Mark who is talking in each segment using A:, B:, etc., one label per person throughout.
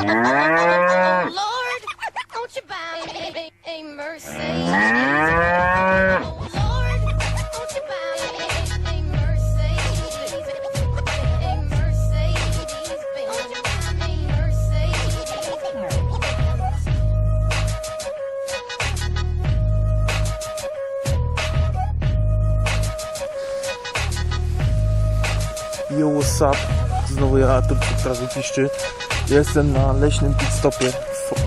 A: Lord, won't you buy me a Mercedes? Oh, Lord, won't you buy me a Mercedes? A Mercedes, won't you buy me a Mercedes?
B: Yo, what's up? Znowu ja, Artur teraz piszczy. Jestem na leśnym pitstopie.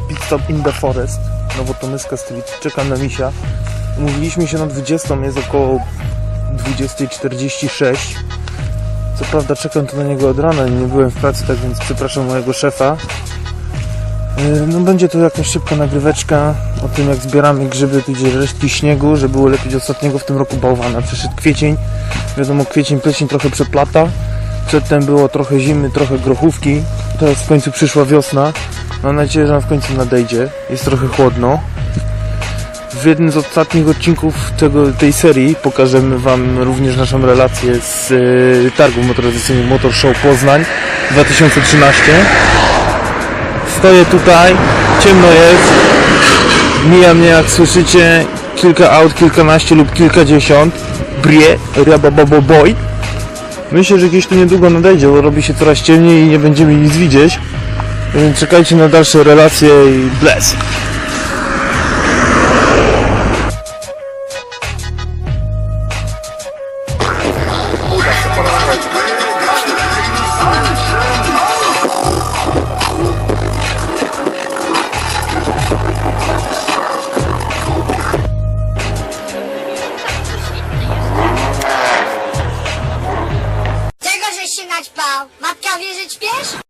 B: Pitstop in the forest. Nowotomyska Street. Czekam na misia. Umówiliśmy się na 20, jest około 20.46. Co prawda czekam tu na niego od rana nie byłem w pracy, tak więc przepraszam mojego szefa. Yy, No będzie to jakaś szybka nagryweczka o tym jak zbieramy grzyby, tu gdzie resztki śniegu, żeby ulepić ostatniego w tym roku bałwana. Przyszedł kwiecień, wiadomo kwiecień, plecień trochę przeplata. Przedtem było trochę zimy, trochę grochówki. Teraz w końcu przyszła wiosna. Mam nadzieję, że nam w końcu nadejdzie. Jest trochę chłodno. W jednym z ostatnich odcinków tego, tej serii pokażemy Wam również naszą relację z y, targu motoryzacyjnego Motor Show Poznań 2013. Stoję tutaj, ciemno jest, mija mnie jak słyszycie kilka aut, kilkanaście lub kilkadziesiąt. Brie, rabababoboj. Myślę, że gdzieś tu niedługo nadejdzie, bo robi się coraz ciemniej i nie będziemy nic widzieć. Więc czekajcie na dalsze relacje i bless! żegnać, pał. Matka wie, że śpiesz?